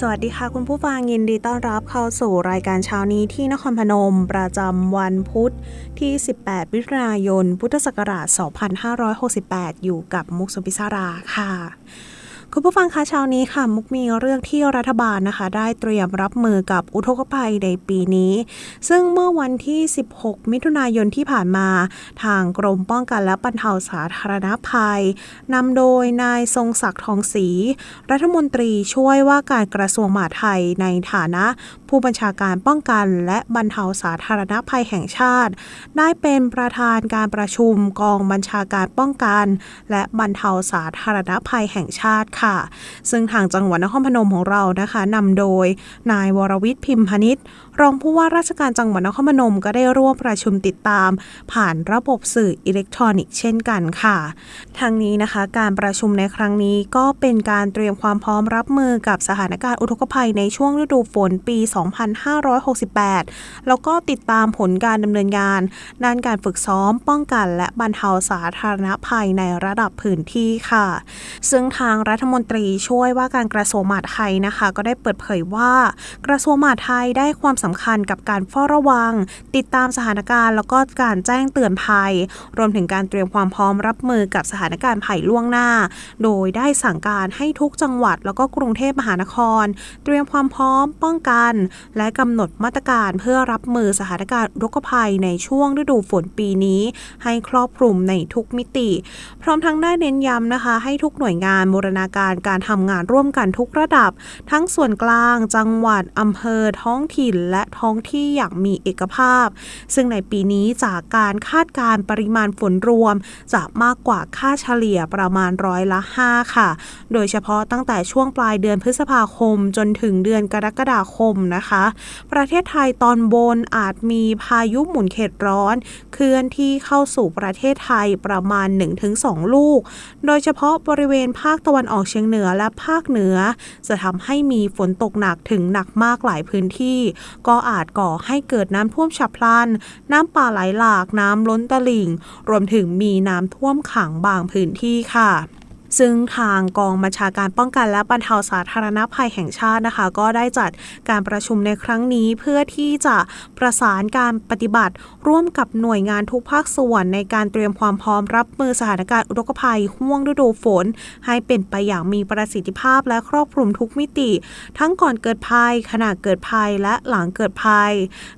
สวัสดีค่ะคุณผู้ฟังยินดีต้อนรับเข้าสู่รายการเช้านี้ที่นครพนม ประจำวันพุธที่ 18 มิถุนายน พุทธศักราช 2568 อยู่กับมุกสุพิศาราค่ะ คุณผู้ฟังคะเช้านี้ค่ะ มุกมีเรื่องที่รัฐบาลนะคะ ได้เตรียมรับมือกับอุทกภัยในปีนี้ ซึ่งเมื่อวันที่ 16 มิถุนายนที่ผ่านมา ทางกรมป้องกันและบรรเทาสาธารณภัยนำโดยนายทรงศักดิ์ทองศรีรัฐมนตรีช่วยว่าการกระทรวงมหาดไทยในฐานะ ผู้บัญชาการป้องกันและบรรเทาสาธารณภัยแห่งชาติ ได้เป็นประธานการประชุมกองบัญชาการป้องกัน และบรรเทาสาธารณภัยแห่งชาติค่ะซึ่งทางจังหวัดนครพนมของเรานะคะนำโดย นายวรวิทย์พิมพนิษฐ์รองผู้ว่าราชการจังหวัดนครพนมก็ได้ร่วมประชุมติดตาม ผ่านระบบสื่ออิเล็กทรอนิกส์เช่นกันค่ะทางนี้นะคะ การประชุมในครั้งนี้ก็เป็นการเตรียมความพร้อมรับมือกับสถานการณ์อุทกภัยในช่วงฤดูฝนปี 2568 แล้วก็ติดตามผลการดำเนินงาน ด้านการฝึกซ้อมป้องกัน และบรรเทาสาธารณภัยในระดับพื้นที่ค่ะ ซึ่งทางรัฐมมนตรีช่วยว่าการกระทรวงมหาดไทยนะคะ ก็ได้เปิดเผยว่า กระทรวงมหาดไทยได้ความสำคัญกับการเฝ้าระวัง ติดตามสถานการณ์ แล้วก็การแจ้งเตือนภัย รวมถึงการเตรียมความพร้อมรับมือกับสถานการณ์ภัยล่วงหน้า โดยได้สั่งการให้ทุกจังหวัด แล้วก็กรุงเทพมหานคร เตรียมความพร้อมป้องกัน และกำหนดมาตรการเพื่อรับมือสถานการณ์อุกภัยในช่วงฤดูฝนปีนี้ ให้ครอบคลุมในทุกมิติ พร้อมทั้งได้เน้นย้ำนะคะ ให้ทุกหน่วยงานบูรณาการการทำงานร่วมกันทุกระดับ ทั้งส่วนกลาง จังหวัดอำเภอท้องถิ่น และท้องที่อย่างมีเอกภาพ ซึ่งในปีนี้จากการคาดการณ์ปริมาณฝนรวม จะมากกว่าค่าเฉลี่ยประมาณร้อยละ 5 ค่ะ โดยเฉพาะตั้งแต่ช่วงปลายเดือนพฤษภาคมจนถึงเดือนกรกฎาคมนะคะ ประเทศไทยตอนบนอาจมีพายุหมุนเขตร้อน เคลื่อนที่เข้าสู่ประเทศไทยประมาณ 1-2 ลูก โดยเฉพาะบริเวณภาคตะวันออกเฉียงเหนือและภาคเหนือ จะทำให้มีฝนตกหนักถึงหนักมากหลายพื้นที่ ก็อาจก่อให้เกิดน้ำท่วมฉับพลัน น้ำป่าไหลหลากน้ำล้นตลิ่ง รวมถึงมีน้ำท่วมขังบางพื้นที่ค่ะ ซึ่งทางกองบัญชาการป้องกันและบรรเทาสาธารณภัยแห่งชาตินะคะ ก็ได้จัดการประชุมในครั้งนี้เพื่อที่จะประสานการปฏิบัติ ร่วมกับหน่วยงานทุกภาคส่วนในการเตรียมความพร้อมรับมือสถานการณ์อุทกภัยห่วงฤดูฝน ให้เป็นไปอย่างมีประสิทธิภาพและครอบคลุมทุกมิติ ทั้งก่อนเกิดภัยขณะเกิดภัยและหลังเกิดภัย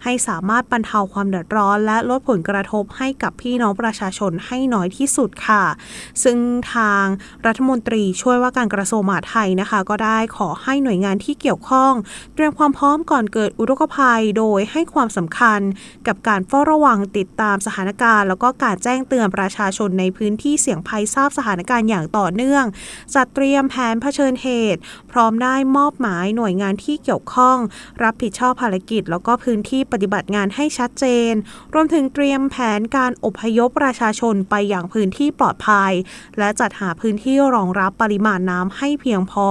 ให้สามารถบรรเทาความเดือดร้อน และลดผลกระทบให้กับพี่น้องประชาชนให้น้อยที่สุดค่ะ ซึ่งทางรัฐมนตรีช่วยว่าการกระทรวงมหาดไทยนะคะ ก็ได้ขอให้หน่วยงานที่เกี่ยวข้อง เตรียมความพร้อมก่อนเกิดอุทกภัย โดยให้ความสำคัญกับการเฝ้าระวังติดตามสถานการณ์ แล้วก็การแจ้งเตือนประชาชนในพื้นที่เสี่ยงภัยทราบสถานการณ์อย่างต่อเนื่อง จัดเตรียมแผนเผชิญเหตุ พร้อมได้มอบหมายหน่วยงานที่เกี่ยวข้อง รับผิดชอบภารกิจ แล้วก็พื้นที่ปฏิบัติงานให้ชัดเจน รวมถึงเตรียมแผนการอพยพประชาชนไปอย่างพื้นที่ปลอดภัย และจัดหาพื้นที่รองรับปริมาณน้ำให้เพียงพอ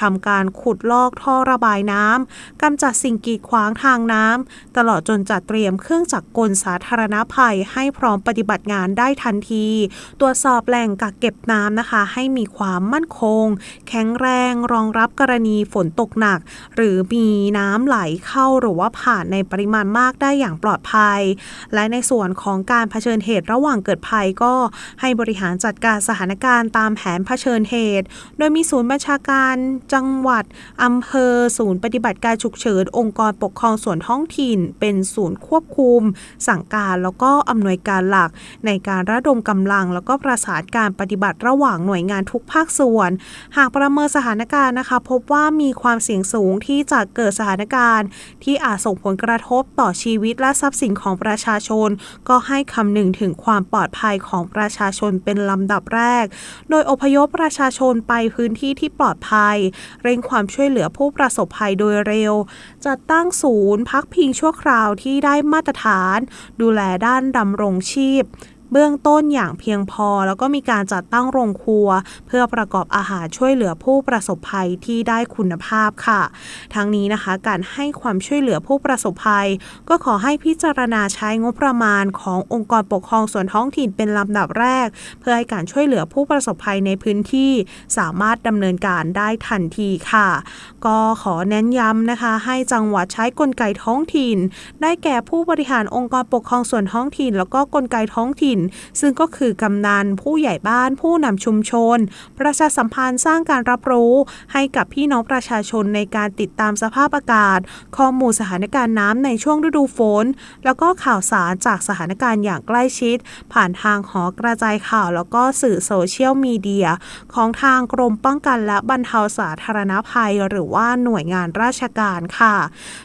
ทำการขุดลอกท่อระบายน้ำกำจัดสิ่งกีดขวางทางน้ำตลอดจนจัดเตรียมเครื่องจักรกลสาธารณภัยให้พร้อมปฏิบัติงานได้ทันที ตรวจสอบแหล่งกักเก็บน้ำนะคะ ให้มีความมั่นคง แข็งแรงรองรับกรณีฝนตกหนัก หรือมีน้ำไหลเข้าหรือว่าผ่านในปริมาณมากได้อย่างปลอดภัย และในส่วนของการเผชิญเหตุระหว่างเกิดภัยก็ให้บริหารจัดการสถานการณ์ตามแผนเผชิญเหตุ โดยมีศูนย์บัญชาการจังหวัดอำเภอ ศูนย์ปฏิบัติการฉุกเฉิน องค์กรปกครองส่วนท้องถิ่น เป็นศูนย์ควบคุม สั่งการแล้วก็อำนวยการหลัก ในการระดมกำลัง แล้วก็ประสานการปฏิบัติระหว่างหน่วยงานทุกภาคส่วน หากประเมินสถานการณ์นะคะ พบว่ามีความเสี่ยงสูงที่จะเกิดสถานการณ์ ที่อาจส่งผลกระทบต่อชีวิตและทรัพย์สินของประชาชน ก็ให้คำนึงถึงความปลอดภัยของประชาชนเป็นลำดับแรก โดยอพพยพประชาชนไปพื้นที่ที่ปลอดภัย เร่งความช่วยเหลือผู้ประสบภัยโดยเร็ว จัดตั้งศูนย์พักพิงชั่วคราวที่ได้มาตรฐาน ดูแลด้านดำรงชีพ เบื้องต้นอย่างเพียงพอ แล้วก็มีการจัดตั้งโรงครัว เพื่อประกอบอาหารช่วยเหลือผู้ประสบภัยที่ได้คุณภาพค่ะ ทั้งนี้นะคะการให้ความช่วยเหลือผู้ประสบภัย ก็ขอให้พิจารณาใช้งบประมาณขององค์กรปกครองส่วนท้องถิ่นเป็นลำดับแรก เพื่อให้การช่วยเหลือผู้ประสบภัยในพื้นที่สามารถดำเนินการได้ทันทีค่ะ ก็ขอเน้นย้ำนะคะ ให้จังหวัดใช้กลไกท้องถิ่น ได้แก่ผู้บริหารองค์กรปกครองส่วนท้องถิ่น แล้วก็กลไกท้องถิ่นซึ่งก็คือกำนันผู้ใหญ่บ้านผู้นำชุมชน ประชาสัมพันธ์สร้างการรับรู้ให้กับพี่น้องประชาชนในการติดตามสภาพอากาศ ข้อมูลสถานการณ์น้ำในช่วงฤดูฝน แล้วก็ข่าวสารจากสถานการณ์อย่างใกล้ชิด ผ่านทางหอกระจายข่าว แล้วก็สื่อโซเชียลมีเดียของทางกรมป้องกันและบรรเทาสาธารณภัย หรือว่าหน่วยงานราชการค่ะ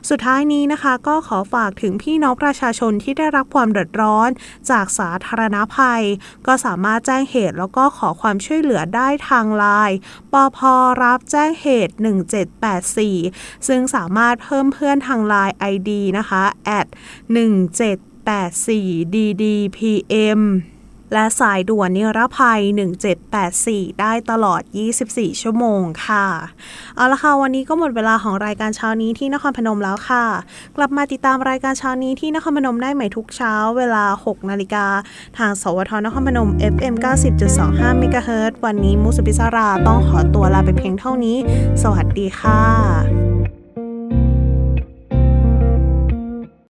สุดท้ายนี้นะคะ ก็ขอฝากถึงพี่น้องประชาชนที่ได้รับความเดือดร้อน จากสาธารณภัย ก็สามารถแจ้งเหตุแล้วก็ขอความช่วยเหลือได้ทางไลน์ปพรับแจ้งเหตุ 1784 ซึ่งสามารถเพิ่มเพื่อนทางไลน์ ID นะคะ at 1784 ddpm และสายด่วนนิรภัย 1784 ได้ตลอด 24 ชั่วโมงค่ะ เอาละค่ะ วันนี้ก็หมดเวลาของรายการเช้านี้ที่นครพนมแล้วค่ะ กลับมาติดตามรายการเช้านี้ที่นครพนมได้ใหม่ทุกเช้าเวลา 6 นาฬิกา ทางสวทนครพนม FM 90.25เมกะเฮิรซวันนี้มุสปิสาราต้องขอตัวลาไปเพียงเท่านี้ สวัสดีค่ะ